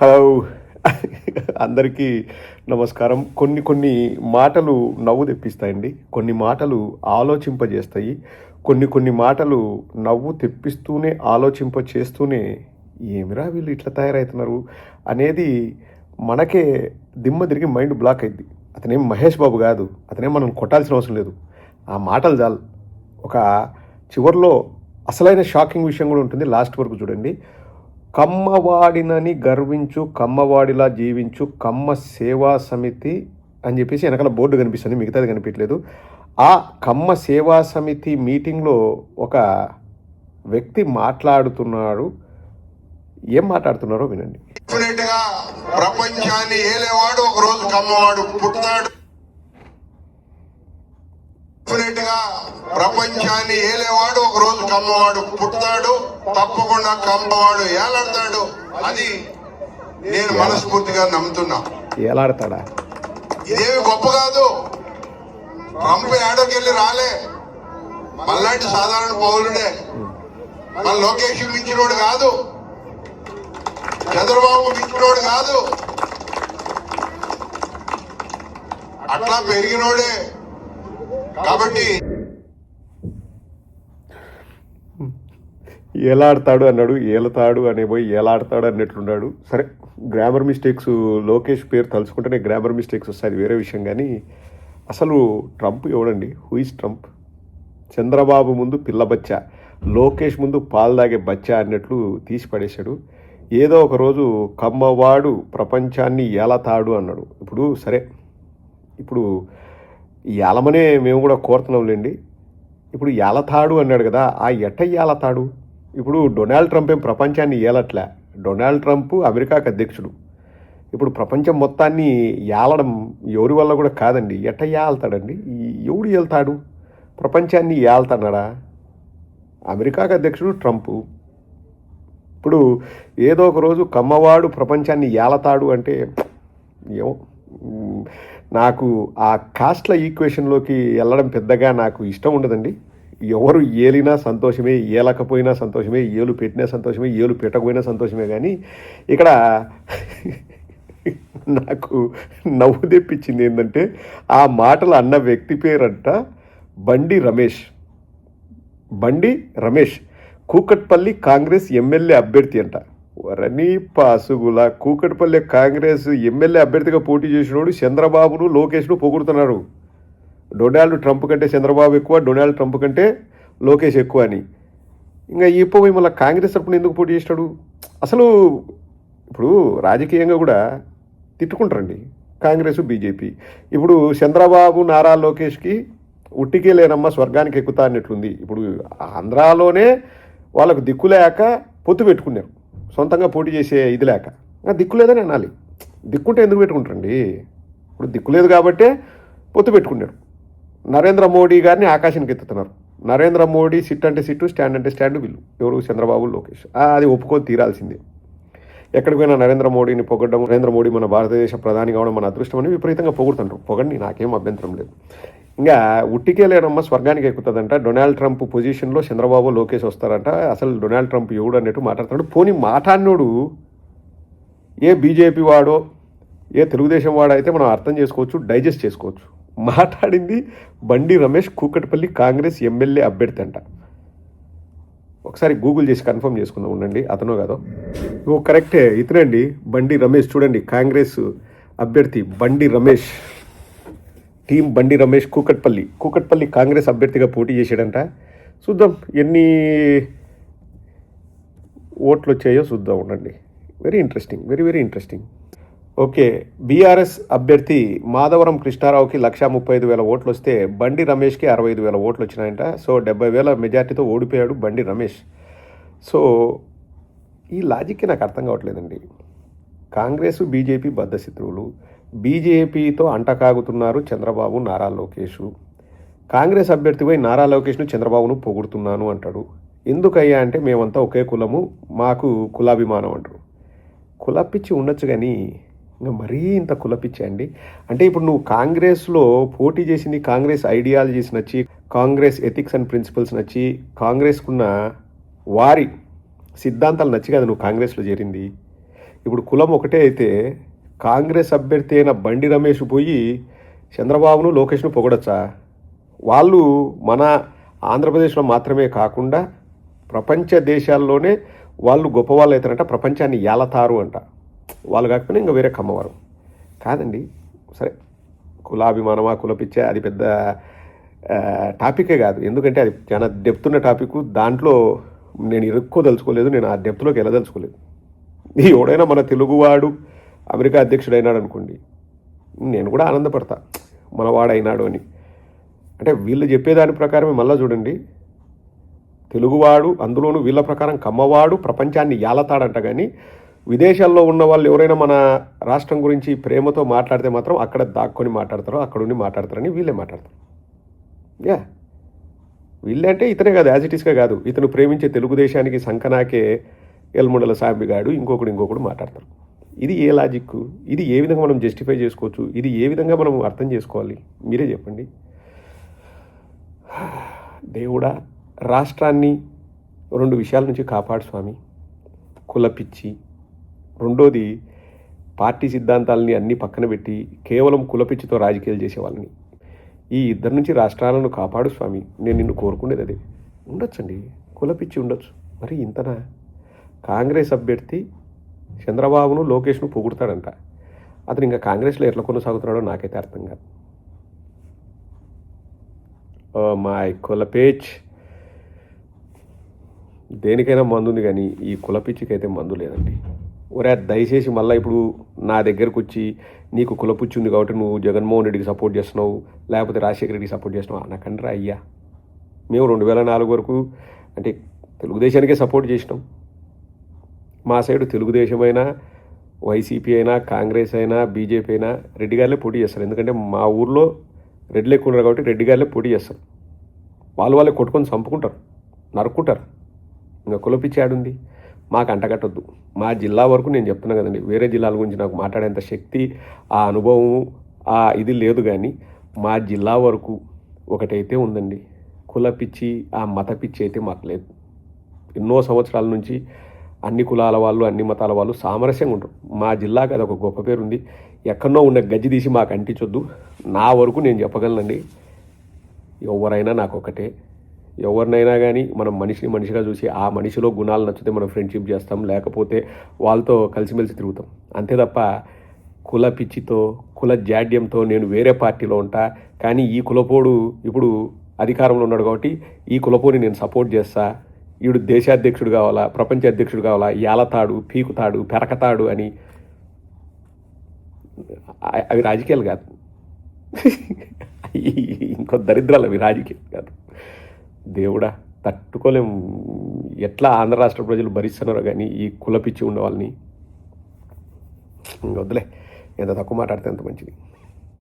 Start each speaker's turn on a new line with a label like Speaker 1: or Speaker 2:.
Speaker 1: Hello అందరికీ నమస్కారం. కొన్ని కొన్ని మాటలు నవ్వు తెప్పిస్తాయండి. కొన్ని మాటలు ఆలోచింపజేస్తాయి. కొన్ని కొన్ని మాటలు నవ్వు తెప్పిస్తూనే ఆలోచింప చేస్తూనే ఏమిరా వీళ్ళు ఇట్లా తయారవుతున్నారు అనేది మనకే దిమ్మ తిరిగి మైండ్ బ్లాక్ అయింది అతనేం మహేష్ బాబు కాదు. అతనేం మనం కొట్టాల్సిన అవసరం లేదు. ఆ మాటలు చాలు. ఒక చివర్లో అసలైన షాకింగ్ విషయం కూడా ఉంటుంది. లాస్ట్ వరకు చూడండి. కమ్మవాడినని గర్వించు కమ్మవాడిలా జీవించు కమ్మ సేవా సమితి అని చెప్పేసి వెనకాల బోర్డు కనిపిస్తుంది. మిగతాది కనిపించలేదు ఆ కమ్మ సేవా సమితి మీటింగ్లో ఒక వ్యక్తి మాట్లాడుతున్నాడు. ఏం మాట్లాడుతున్నారో వినండి.
Speaker 2: ప్రపంచాన్ని ఏలేవాడు ఒక రోజు కమ్మవాడు పుట్టినాడు. డెఫినెట్గా ప్రపంచాన్ని ఏలేవాడు ఒక రోజు కమ్మవాడు పుడతాడు తప్పకుండా కమ్మవాడు ఏలాడతాడు అది నేను మనస్ఫూర్తిగా నమ్ముతున్నా.
Speaker 1: ఏలాడతాడా?
Speaker 2: ఇదేమి గొప్ప కాదు. ట్రంప్ ఏడోకెళ్ళి రాలే. మళ్ళాంటి సాధారణ పౌరుడే. మన లోకేష్ మించినోడు కాదు. చంద్రబాబు మించినోడు కాదు. అట్లా పెరిగినోడే. కాబట్టి
Speaker 1: ఏలాడతాడు అన్నాడు ఏలతాడు అనే పోయి ఏలాడతాడు అన్నట్లున్నాడు. సరే గ్రామర్ మిస్టేక్స్ లోకేష్ పేరు తలుచుకుంటేనే గ్రామర్ మిస్టేక్స్ వస్తాయి వేరే విషయం కానీ అసలు ట్రంప్ ఎవడండి? హూయిస్ ట్రంప్ చంద్రబాబు ముందు పిల్ల బచ్చ లోకేష్ ముందు పాలు తాగే బచ్చ అన్నట్లు తీసి పడేశాడు. ఏదో ఒకరోజు కమ్మవాడు ప్రపంచాన్ని ఏలతాడు అన్నాడు. ఇప్పుడు సరే ఇప్పుడు ఏలమనే మేము కూడా కోరుతున్నాంలేండి. ఇప్పుడు ఏలతాడు అన్నాడు కదా ఆ ఎట్ట ఏలతాడు? ఇప్పుడు డొనాల్డ్ ట్రంప్ ఏం ప్రపంచాన్ని ఏలట్లే. డొనాల్డ్ ట్రంప్ అమెరికాకు అధ్యక్షుడు. ఇప్పుడు ప్రపంచం మొత్తాన్ని ఏలడం ఎవరి వల్ల కూడా కాదండి. ఎట్ట ఏళ్తాడండి ఎవడు ఏళ్తాడు ప్రపంచాన్ని ఏళ్తున్నాడా అమెరికాకు అధ్యక్షుడు ట్రంప్. ఇప్పుడు ఏదో ఒక రోజు కమ్మవాడు ప్రపంచాన్ని ఏలతాడు అంటే ఏమో. నాకు ఆ కాస్ట్ల ఈక్వేషన్లోకి వెళ్ళడం పెద్దగా నాకు ఇష్టం ఉండదండి. ఎవరు ఏలినా సంతోషమే ఏలకపోయినా సంతోషమే ఏలు పెట్టినా సంతోషమే ఏలు పెట్టకపోయినా సంతోషమే కానీ ఇక్కడ నాకు నవ్వు తెప్పించింది ఏంటంటే ఆ మాటలు అన్న వ్యక్తి పేరంట బండి రమేష్. బండి రమేష్. కూకట్పల్లి కాంగ్రెస్ ఎమ్మెల్యే అభ్యర్థి అంట. వరణి పాసుగుల కూకట్పల్లి కాంగ్రెస్ ఎమ్మెల్యే అభ్యర్థిగా పోటీ చేసినోడు చంద్రబాబును లోకేష్ను పొగుడుతున్నారు డొనాల్డ్ ట్రంప్ కంటే చంద్రబాబు ఎక్కువ డొనాల్డ్ ట్రంప్ కంటే లోకేష్ ఎక్కువ అని. ఇంకా ఇప్పుడు మళ్ళీ కాంగ్రెస్ తరపున ఎందుకు పోటీ చేసినాడు అసలు ఇప్పుడు రాజకీయంగా కూడా తిట్టుకుంటారండి కాంగ్రెస్ బీజేపీ. ఇప్పుడు చంద్రబాబు నారా లోకేష్కి ఉట్టికే లేనమ్మ స్వర్గానికి ఎక్కుతా అన్నట్లుంది. ఇప్పుడు ఆంధ్రాలోనే వాళ్ళకు దిక్కు లేక పొత్తు పెట్టుకున్నారు. సొంతంగా పోటీ చేసే ఇది లేక. దిక్కు లేదని అనాలి. దిక్కుంటే ఎందుకు పెట్టుకుంటారండి? ఇప్పుడు దిక్కు లేదు కాబట్టే పొత్తు పెట్టుకున్నారు. నరేంద్ర మోడీ గారిని ఆకాశానికి ఎత్తుతున్నారు. నరేంద్ర మోడీ సిట్ అంటే సిట్టు స్టాండ్ అంటే స్టాండ్ వీళ్ళు. ఎవరు? చంద్రబాబు లోకేష్. ఆ, అది ఒప్పుకొని తీరాల్సిందే. ఎక్కడికి పోయినా నరేంద్ర మోడీని పొగడడం నరేంద్ర మోడీ మన భారతదేశ ప్రధాని కావడం మన అదృష్టం అని విపరీతంగా పొగుడుతుంటారు. పొగండి నాకేం అభ్యంతరం లేదు. ఇంకా ఉట్టికే లేడమ్మ స్వర్గానికి ఎక్కుతుందంట. డొనాల్డ్ ట్రంప్ పొజిషన్లో చంద్రబాబు లోకేష్ వస్తారంట. అసలు డొనాల్డ్ ట్రంప్ ఎవడు అన్నట్టు మాట్లాడుతున్నాడు. పోనీ మాట్లాడినోడు ఏ బీజేపీ వాడో ఏ తెలుగుదేశం వాడో అయితే మనం అర్థం చేసుకోవచ్చు డైజెస్ట్ చేసుకోవచ్చు. మాట్లాడింది బండి రమేష్ కూకట్పల్లి కాంగ్రెస్ ఎమ్మెల్యే అభ్యర్థి అంట. ఒకసారి గూగుల్ చేసి కన్ఫర్మ్ చేసుకుందాం ఉండండి. అతనో కాదో. ఓ కరెక్టే. ఇతనండి బండి రమేష్. చూడండి కాంగ్రెస్ అభ్యర్థి బండి రమేష్. టీం బండి రమేష్ కూకట్పల్లి. కూకట్పల్లి కాంగ్రెస్ అభ్యర్థిగా పోటీ చేశాడంట. చూద్దాం ఎన్ని ఓట్లు వచ్చాయో చూద్దాం ఉండండి. Very interesting very very interesting okay. BRS అభ్యర్థి మాధవరం కృష్ణారావుకి లక్షా ముప్పై ఐదు వేల ఓట్లు వస్తే బండి రమేష్కి అరవై ఐదు వేల ఓట్లు వచ్చినాయంట సో డెబ్బై వేల మెజార్టీతో ఓడిపోయాడు బండి రమేష్. సో ఈ లాజిక్కి నాకు అర్థం కావట్లేదండి. కాంగ్రెస్ బీజేపీ బద్ధశత్రువులు. బీజేపీతో అంటకాగుతున్నారు చంద్రబాబు నారా లోకేష్. కాంగ్రెస్ అభ్యర్థిపై నారా లోకేష్ను చంద్రబాబును పొగుడుతున్నాను అంటాడు. ఎందుకయ్యా అంటే మేమంతా ఒకే కులము మాకు కులాభిమానం అంటారు. కులపిచ్చి ఉండొచ్చు కానీ ఇంకా మరీ ఇంత కులపించండి అంటే ఇప్పుడు నువ్వు కాంగ్రెస్లో పోటీ చేసింది కాంగ్రెస్ ఐడియాలజీస్ నచ్చి కాంగ్రెస్ ఎథిక్స్ అండ్ ప్రిన్సిపల్స్ నచ్చి కాంగ్రెస్కున్న వారి సిద్ధాంతాలు నచ్చి కదా నువ్వు కాంగ్రెస్లో చేరింది. ఇప్పుడు కులం ఒకటే అయితే కాంగ్రెస్ అభ్యర్థి అయిన బండి రమేష్ పోయి చంద్రబాబును లోకేష్ను పొగడచ్చా? వాళ్ళు మన ఆంధ్రప్రదేశ్లో మాత్రమే కాకుండా ప్రపంచ దేశాల్లోనే వాళ్ళు గొప్పవాళ్ళు అవుతారంట ప్రపంచాన్ని ఏలతారు అంట. వాళ్ళు కాకపోయినా ఇంకా వేరే కమ్మవారు. కాదండి సరే కులాభిమానమా కులపిచ్చే అది పెద్ద టాపికే కాదు. ఎందుకంటే అది చాలా డెప్త్ ఉన్న టాపిక్ దాంట్లో నేను ఇరుక్కోదలుచుకోలేదు నేను ఆ డెప్త్లోకి వెళ్ళదలుచుకోలేదు. ఈ ఎవడైనా మన తెలుగువాడు అమెరికా అధ్యక్షుడు అయినాడు అనుకోండి నేను కూడా ఆనందపడతా. మనవాడు అయినాడు అని. అంటే వీళ్ళు చెప్పేదాని ప్రకారమే మళ్ళీ చూడండి. తెలుగువాడు అందులోనూ వీళ్ళ ప్రకారం కమ్మవాడు ప్రపంచాన్ని ఏలతాడంట కానీ విదేశాల్లో ఉన్న వాళ్ళు ఎవరైనా మన రాష్ట్రం గురించి ప్రేమతో మాట్లాడితే మాత్రం అక్కడ దాక్కొని మాట్లాడతారో అక్కడ ఉండి మాట్లాడతారని వీళ్ళే మాట్లాడతారు. యా. వీళ్ళే అంటే ఇతనే కాదు యాజ్ ఇట్ ఈస్గా కాదు. ఇతను ప్రేమించే తెలుగుదేశానికి సంకనాకే ఎల్ముండల సాంబిగాడు ఇంకొకడు ఇంకొకడు మాట్లాడతారు. ఇది ఏ లాజిక్ ఇది ఏ విధంగా మనం జస్టిఫై చేసుకోవచ్చు? ఇది ఏ విధంగా మనం అర్థం చేసుకోవాలి? మీరే చెప్పండి. దేవుడా రాష్ట్రాన్ని రెండు విషయాల నుంచి కాపాడు స్వామి. కులపిచ్చి రెండోది పార్టీ సిద్ధాంతాలని అన్ని పక్కన పెట్టి కేవలం కులపిచ్చితో రాజకీయాలు చేసే వాళ్ళని ఈ ఇద్దరి నుంచి రాష్ట్రాలను కాపాడు స్వామి. నేను నిన్ను కోరుకునేది అదే. ఉండొచ్చండి. కులపిచ్చి ఉండొచ్చు. మరి ఇంతనా? కాంగ్రెస్ అభ్యర్థి చంద్రబాబును లోకేష్ను పొగుడతాడంట. అతను ఇంకా కాంగ్రెస్లో ఎట్లా కొనసాగుతున్నాడో నాకైతే అర్థం కాదు. ఓ మాయ్ కులపేచ్ దేనికైనా మందు ఉంది కానీ ఈ కులపిచ్చికైతే మందు లేదండి. ఒరే దయచేసి మళ్ళీ ఇప్పుడు నా దగ్గరకు వచ్చి నీకు కులపుచ్చింది కాబట్టి నువ్వు జగన్మోహన్ రెడ్డికి సపోర్ట్ చేస్తున్నావు లేకపోతే రాజశేఖర రెడ్డికి సపోర్ట్ చేస్తున్నావు? అనకండ్రా అయ్యా. మేము రెండు వేల నాలుగు వరకు అంటే తెలుగుదేశానికే సపోర్ట్ చేసినాం. మా సైడు తెలుగుదేశం అయినా వైసీపీ అయినా కాంగ్రెస్ అయినా బీజేపీ అయినా రెడ్డి గారులే పోటీ చేస్తారు. ఎందుకంటే మా ఊర్లో రెడ్లు ఎక్కువ ఉన్నారు కాబట్టి రెడ్డి గారులే పోటీ చేస్తారు. వాళ్ళు వాళ్ళే కొట్టుకొని చంపుకుంటారు నరుక్కుంటారు. ఇంకా కులపిచ్చి ఆడుంది. మాకు అంటగట్టొద్దు. మా జిల్లా వరకు నేను చెప్తున్నా కదండి వేరే జిల్లాల గురించి నాకు మాట్లాడేంత శక్తి ఆ అనుభవం ఆ ఇది లేదు కానీ మా జిల్లా వరకు ఒకటైతే ఉందండి. కుల పిచ్చి ఆ మత పిచ్చి అయితే మాకు లేదు. ఎన్నో సంవత్సరాల నుంచి అన్ని కులాల వాళ్ళు అన్ని మతాల వాళ్ళు సామరస్యంగా ఉంటారు మా జిల్లాకి అది ఒక గొప్ప పేరు ఉంది. ఎక్కడో ఉన్న గజ్జి తీసి మాకు అంటించొద్దు. నా వరకు నేను చెప్పగలనండి ఎవరైనా నాకు ఒకటే. ఎవరినైనా కానీ మనం మనిషిని మనిషిగా చూసి ఆ మనిషిలో గుణాలు నచ్చితే మనం ఫ్రెండ్షిప్ చేస్తాం లేకపోతే వాళ్ళతో కలిసిమెలిసి తిరుగుతాం. అంతే తప్ప కుల పిచ్చితో కుల జాడ్యంతో నేను వేరే పార్టీలో ఉంటా కానీ ఈ కులపోడు ఇప్పుడు అధికారంలో ఉన్నాడు కాబట్టి ఈ కులపోని నేను సపోర్ట్ చేస్తా ఈడు దేశాధ్యక్షుడు కావాలా ప్రపంచ అధ్యక్షుడు కావాలా ఏలతాడు పీకుతాడు పెరకతాడు అని అవి రాజకీయాలు కాదు. ఇంకో దరిద్రాలు అవి రాజకీయాలు కాదు. దేవుడా తట్టుకోలేం. ఎట్లా ఆంధ్ర రాష్ట్ర ప్రజలు భరిస్తున్నారో కానీ ఈ కులపిచ్చి ఉన్న వాళ్ళని. వద్దులే. ఎంత తక్కువ మాట్లాడితే అంత మంచిది.